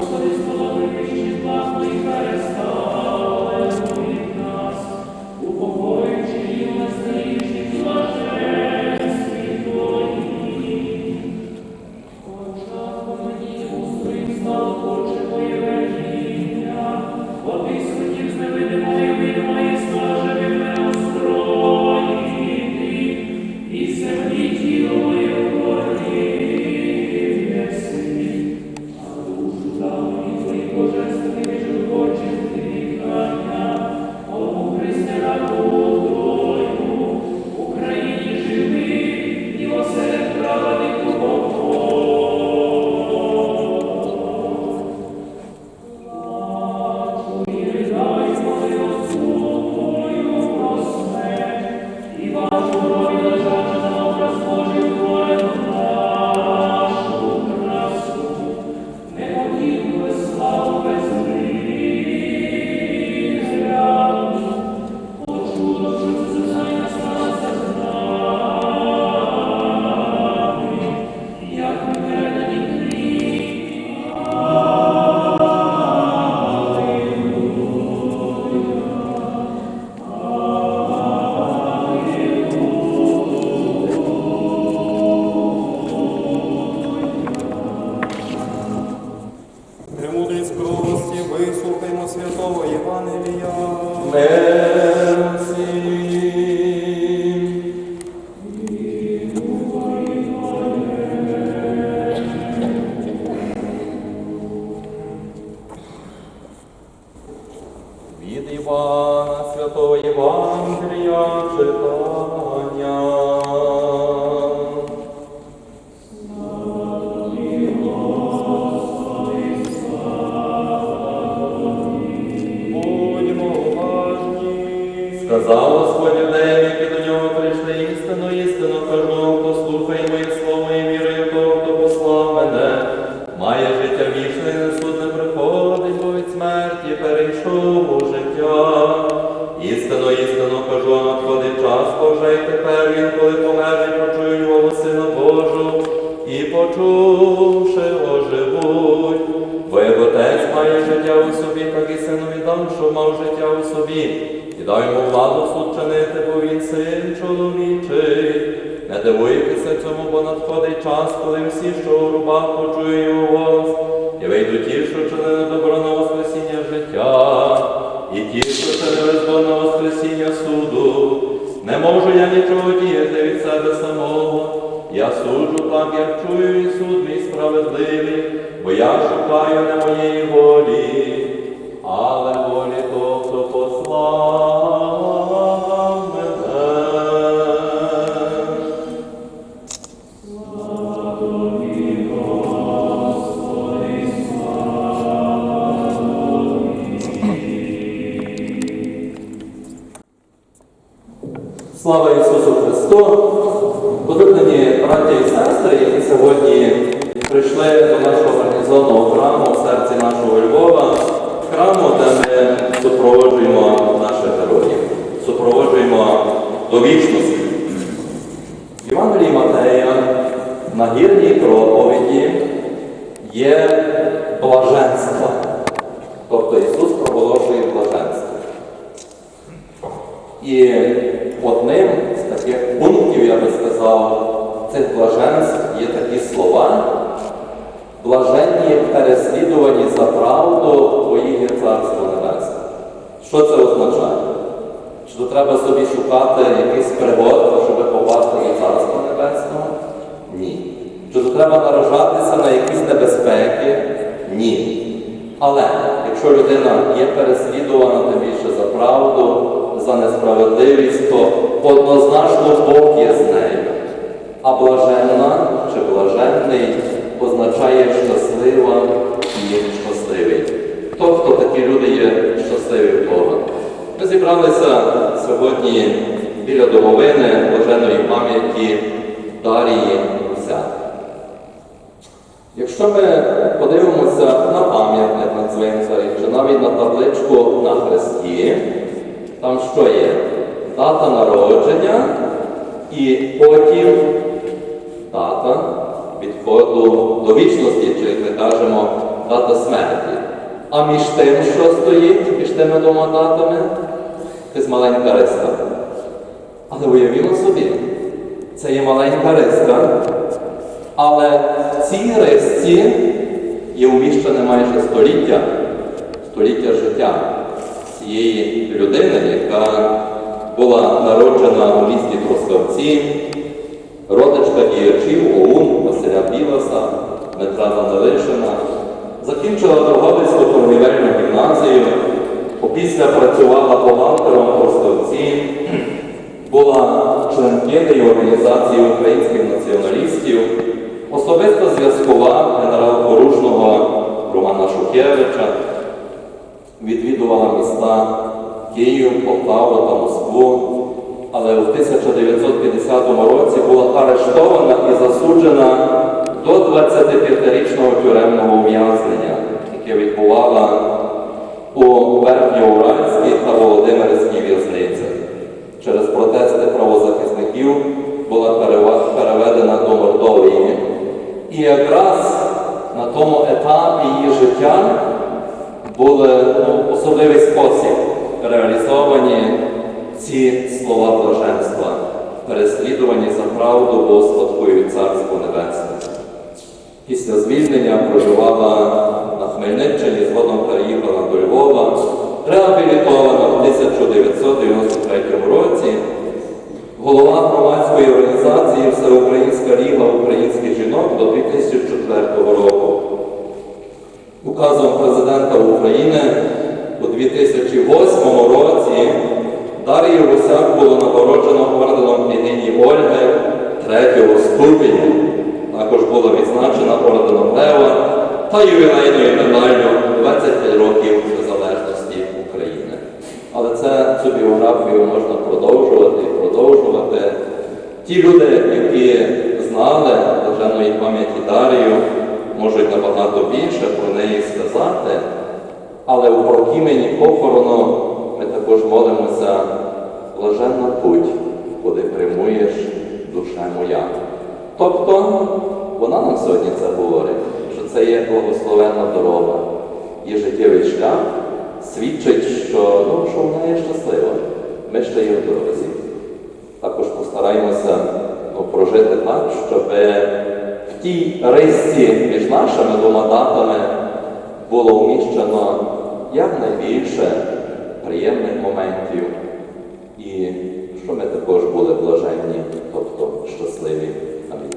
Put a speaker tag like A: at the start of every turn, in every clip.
A: Thank you. Коли почують голос Сина Божу, і почувши оживуть. Бо як отець має життя у собі, так і синові дам, що мав життя у собі. І дай йому владу суд чинити, бо він син чоловічий. Не дивуйтеся цьому, бо надходить час, коли всі, що Слава Ісусу Христу! Улюблені браті і сестри, які сьогодні прийшли до нашого організованого храму в серці нашого Львова, храму, де ми супроводжуємо наших героїв, супроводжуємо до вічності. Євангелії Матея на гірній проповіді є блаженство. Тобто Ісус проголошує блаженство. І одним з таких пунктів, я би сказав, цих блаженств є такі слова. Блаженні переслідувані за правду, їх Царство Небесне. Що це означає? То треба собі шукати якийсь пригод, щоб попасти до Царства Небесного? Ні. Чи треба наражатися на якісь небезпеки? Ні. Але якщо людина є переслідувана тим більше за правду, за несправедливість, то однозначно Бог є з нею. А блаженна чи блаженний означає щаслива і щасливий. Тобто такі люди є щасливі в Бога. Ми зібралися сьогодні біля домовини блаженої пам'яті Дарії Руся. Якщо ми подивимося на пам'ятник на цвинтарі, чи навіть на табличку на хресті, там що є? Дата народження і потім дата відходу до вічності, чи як ми кажемо, дата смерті. А між тим, що стоїть, між тими двома датами, якась маленька риска. Але уявімо собі, це є маленька риска, але в цій рисці є вміщене майже століття, століття життя цієї людини, яка була народжена у місті Трускавці, родичка діячів ОУН Василя Біласа, Дмитра Данилишина, закінчила Торговицьку торгівельну гімназію, опісля працювала бухгалтером в Трускавці, була членкинею організації українських націоналістів, особисто зв'язкова генерал-порушного Романа Шухевича, відвідувала міста Київ, Полтаву та Москву, але у 1950 році була арештована і засуджена до 25-річного тюремного ув'язнення, яке відбувала у Верхньоуральській та Володимирській в'язницях. Через протести правозахисників була переведена до Мордовії. І якраз на тому етапі її життя були ну, особливий спосіб реалізовані ці слова блаженства. Переслідувані за правду, бо спадкують Царство Небесне. Після звільнення проживала на Хмельниччині, згодом переїхала до Львова, реабілітована в 1993 році. Голова громадської організації Всеукраїнська Ліга українських жінок до 2004 року. Указом президента України у 2008 році Дар'ю Гусяк було нагороджено орденом княгині Ольги третього ступеня. Також була відзначена орденом Лева та ювілейною медаллю 25 років незалежності України. Але це цю біографію можна продовжувати і продовжувати. Ті люди, які знали блаженної пам'яті Дарію, можуть набагато більше про неї сказати, але у прокімені похорону ми також молимося блаженна путь, куди прямуєш душа моя. Тобто вона нам сьогодні це говорить, що це є благословенна дорога. Її життєвий шлях свідчить, що, ну, що вона є щаслива. Ми ще є в дорозі. Також постараємося ну, прожити так, щоб в тій рисці між нашими двома датами було вміщено якнайбільше приємних моментів, і що ми також були блаженні, тобто щасливі
B: навіть.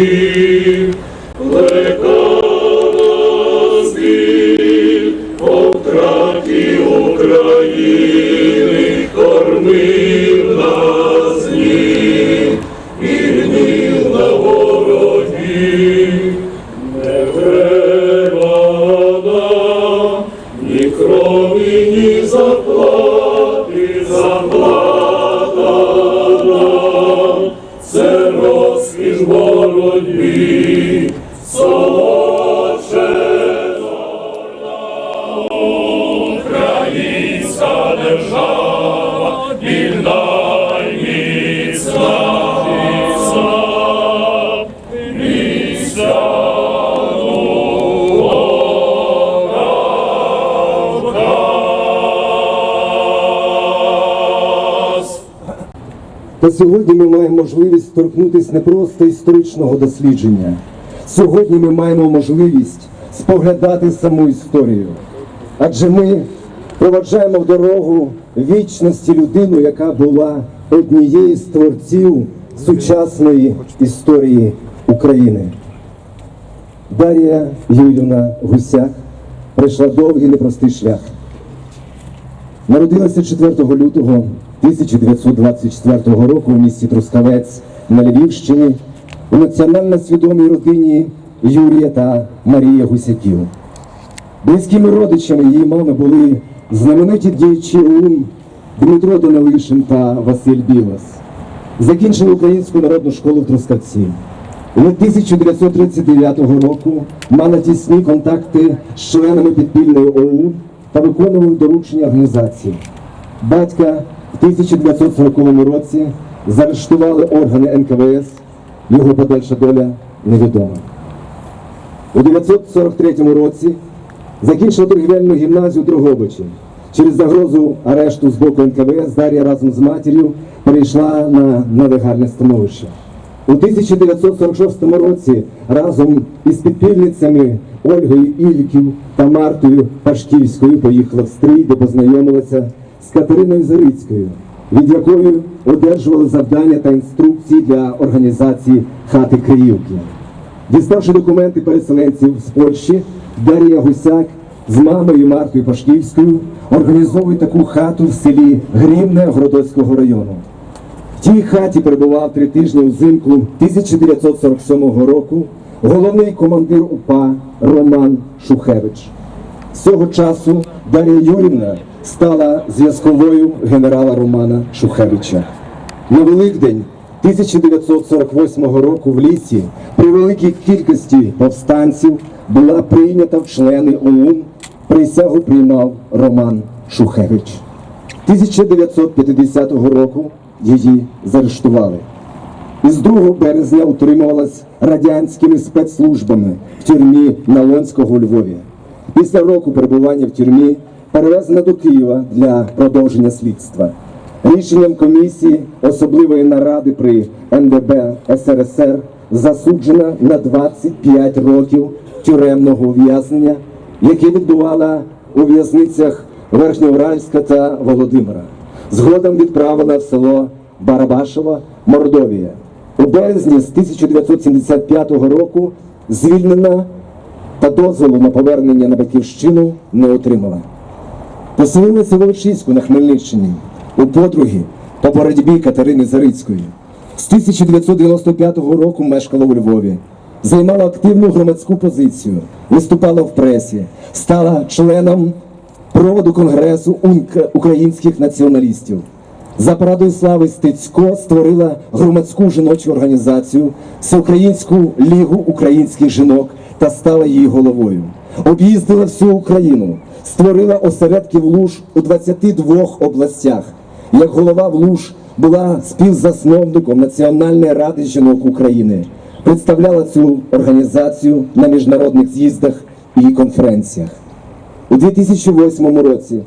B: Thee.
C: Та сьогодні ми маємо можливість торкнутися не просто історичного дослідження. Сьогодні ми маємо можливість споглядати саму історію. Адже ми проваджаємо в дорогу вічності людину, яка була однією з творців сучасної історії України. Дар'я Юлівна Гусяк пройшла довгий непростий шлях. Народилася 4 лютого 1924 року в місті Трускавець на Львівщині у національно свідомій родині Юрія та Марія Гусяків. Близькими родичами її мами були знамениті діячі ОУН Дмитро Данилишин та Василь Білас. Закінчили Українську народну школу в Трускавці. У 1939 року мала тісні контакти з членами підпільної ОУН та виконували доручення організації. Батька 1940 році заарештували органи НКВС, його подальша доля невідома. У 1943 році закінчила торгівельну гімназію Дрогобичі. Через загрозу арешту з боку НКВС Дар'я разом з матір'ю перейшла на нелегальне становище. У 1946 році разом із підпільницями Ольгою Ільків та Мартою Пашківською поїхала в стрій, де познайомилася з Катериною Зарицькою, від якої одержували завдання та інструкції для організації хати Криївки. Діставши документи переселенців з Польщі, Дар'я Гусяк з мамою Мартою Пашківською організовує таку хату в селі Грівне Городоцького району. В тій хаті перебував три тижні взимку 1947 року головний командир УПА Роман Шухевич. З цього часу Дар'я Юрівна стала зв'язковою генерала Романа Шухевича. На Великдень 1948 року в лісі при великій кількості повстанців була прийнята в члени ОУН. Присягу приймав Роман Шухевич. 1950 року її заарештували. Із 2 березня утримувалась радянськими спецслужбами в тюрмі Налонського у Львові. Після року перебування в тюрмі перевезена до Києва для продовження слідства. Рішенням комісії особливої наради при НДБ СРСР засуджена на 25 років тюремного ув'язнення, яке відбувала у в'язницях Верхньоуральська та Володимира. Згодом відправлена в село Барабашево, Мордовія. У березні з 1975 року звільнена та дозволу на повернення на батьківщину не отримала. Поселилася в Волочиську на Хмельниччині у подруги по боротьбі Катерини Зарицької. З 1995 року мешкала у Львові, займала активну громадську позицію, виступала в пресі, стала членом проводу Конгресу українських націоналістів. За порадою слави Стецько створила громадську жіночу організацію Всеукраїнську лігу українських жінок та стала її головою. Об'їздила всю Україну, створила осередки в Луж у 22 областях. Як голова в Луж була співзасновником Національної ради жінок України. представляла цю організацію на міжнародних з'їздах і конференціях. У 2008 році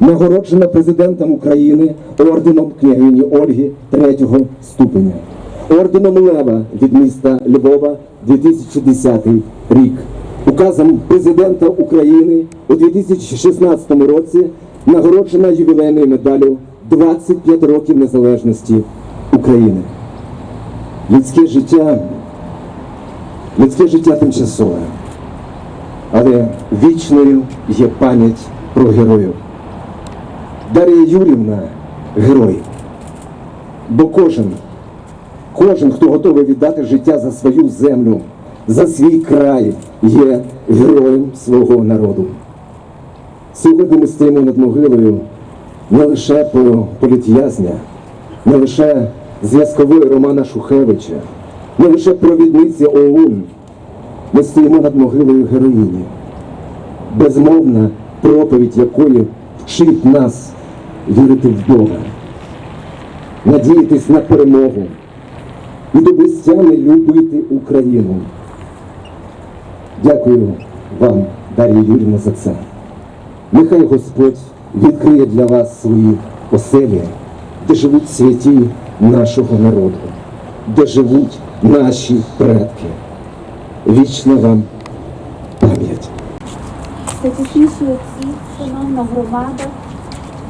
C: нагороджена президентом України орденом княгині Ольги третього ступеня, орденом Лева від міста Львова 2010 рік, указом президента України у 2016 році нагороджена ювілейною медаллю 25 років незалежності України. Людське життя, людське життя тимчасове, але вічною є пам'ять про героїв. Дар'я Юрівна герой. Бо кожен, кожен, хто готовий віддати життя за свою землю, за свій край, є героєм свого народу. Сьогодні ми стоїмо над могилою не лише по політв'язня, не лише зв'язкової Романа Шухевича, не лише провідниці ОУН. Ми стоїмо над могилою героїні, безмовна проповідь якої вчить нас вірити в Бога, надіятись на перемогу і до безтями любити Україну. Дякую вам, Дар'я Юрівна, за це. Нехай Господь відкриє для вас свої оселі, де живуть святі нашого народу, де живуть наші предки. Вічна вам пам'ять.
D: Святішніші отці, шановна громада,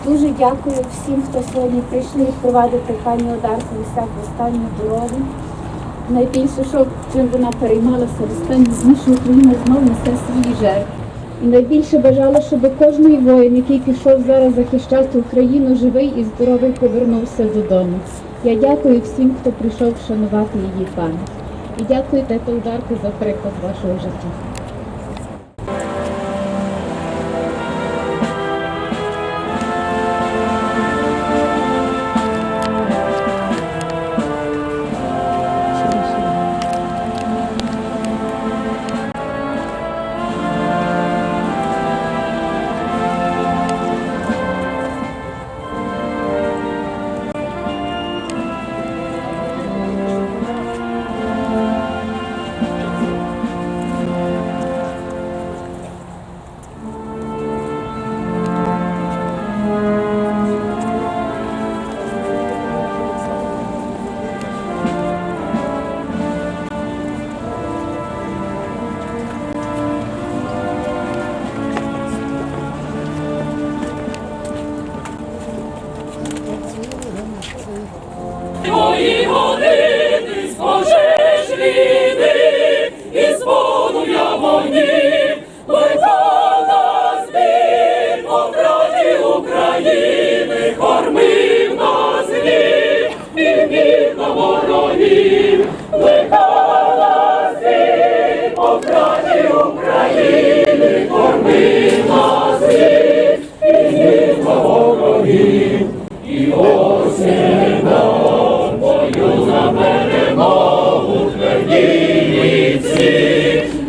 D: дуже дякую всім, хто сьогодні прийшли провадити пані Одарку Лисяк в останню дорогу. Найбільше, що чим вона переймалася останні дні, що Україна знову несе свої жертви. І найбільше бажала, щоб кожний воїн, який пішов зараз захищати Україну, живий і здоровий повернувся додому. Я дякую всім, хто прийшов вшанувати її пам'ять. І дякую тете за приклад вашого життя.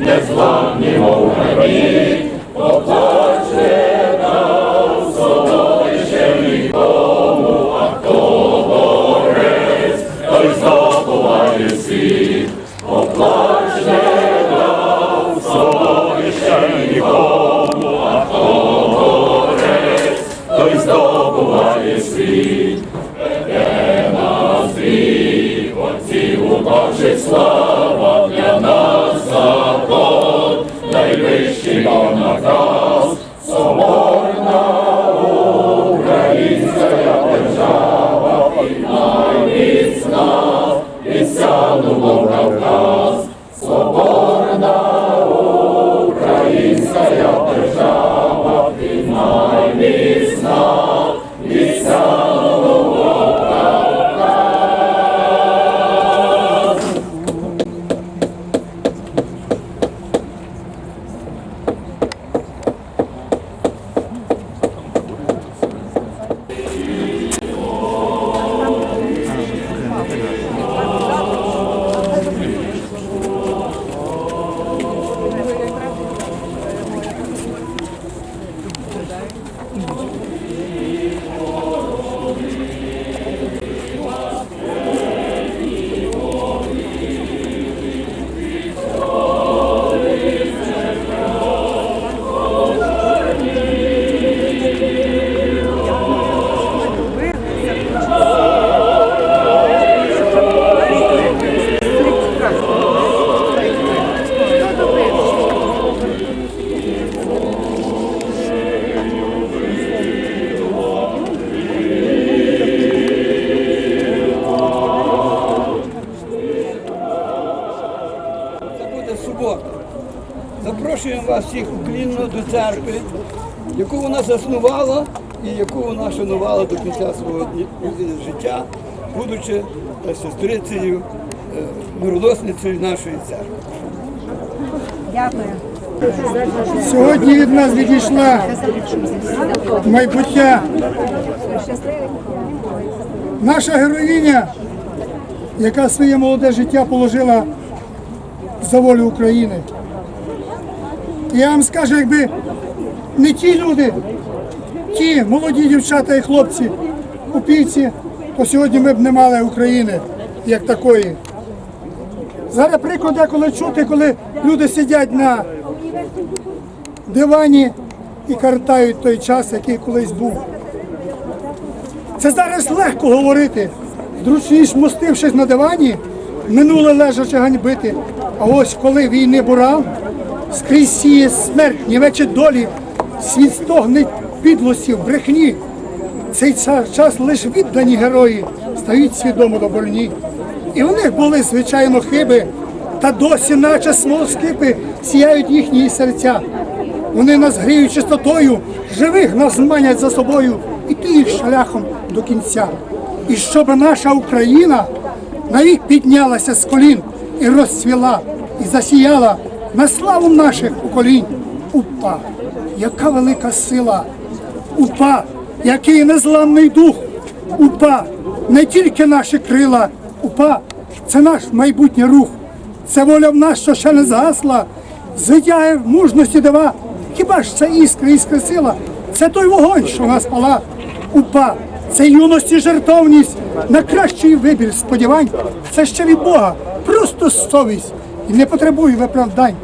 B: Ці, незламні вовгані, поплаче нам солодище нікому, а хто борець, той здобуває світ, поплаче нам солодище нікому, а хто борець, той здобуває світ. Отців Божий слава
E: шанувала до кінця свого життя, будучи е, сестрицею, е, мироносницею нашої церкви. Дякую.
F: Сьогодні від нас відійшла майбуття. Наша героїня, яка своє молоде життя положила за волю України. Я вам скажу, якби не ті люди, ті молоді дівчата і хлопці упійці, то сьогодні ми б не мали України як такої. Зараз приклад коли чути, коли люди сидять на дивані і картають той час, який колись був. Це зараз легко говорити. Зручніше мостившись на дивані, минуле лежачи ганьбити. А ось коли війни буран, скрізь сіє смерть, нівече долі, світ стогне підлостів, брехні. Цей час лише віддані герої стають свідомо до больні. І в них були, звичайно, хиби, та досі, наче смолоскипи, сіяють їхні серця. Вони нас гріють чистотою, живих нас манять за собою, іти їх шляхом до кінця. І щоб наша Україна навік піднялася з колін і розцвіла, і засіяла на славу наших поколінь. Упа, яка велика сила! Упа, який незламний дух! Упа, не тільки наші крила, упа, це наш майбутній рух. Це воля в нас, що ще не згасла, звитяє в мужності дива. Хіба ж це іскра, іскра сила? Це той вогонь, що в нас пала. Упа, це юності жертовність, на кращий вибір сподівань. Це ще від Бога, просто совість і не потребує виправдань.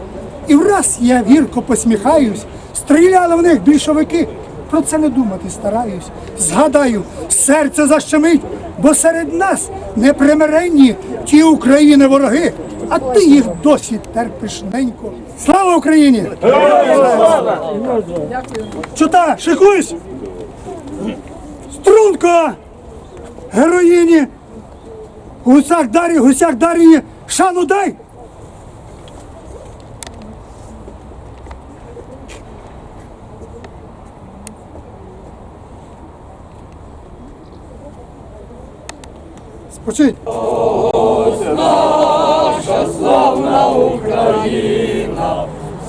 F: І враз я гірко посміхаюсь, стріляли в них більшовики. Про це не думати стараюсь. Згадаю, серце защемить, бо серед нас непримиренні ті України вороги, а ти їх досі терпиш ненько. Слава Україні! Чута, шикуйсь! Струнко! Героїні! Гусак Дарі, гусяк Дарії, шану дай! Спочить!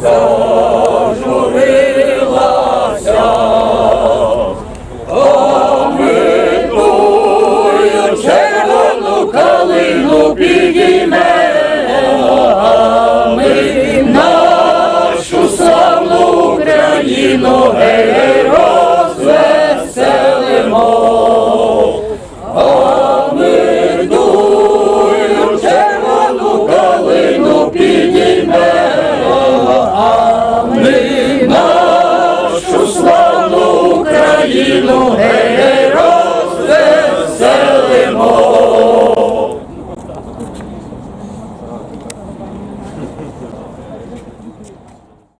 B: червону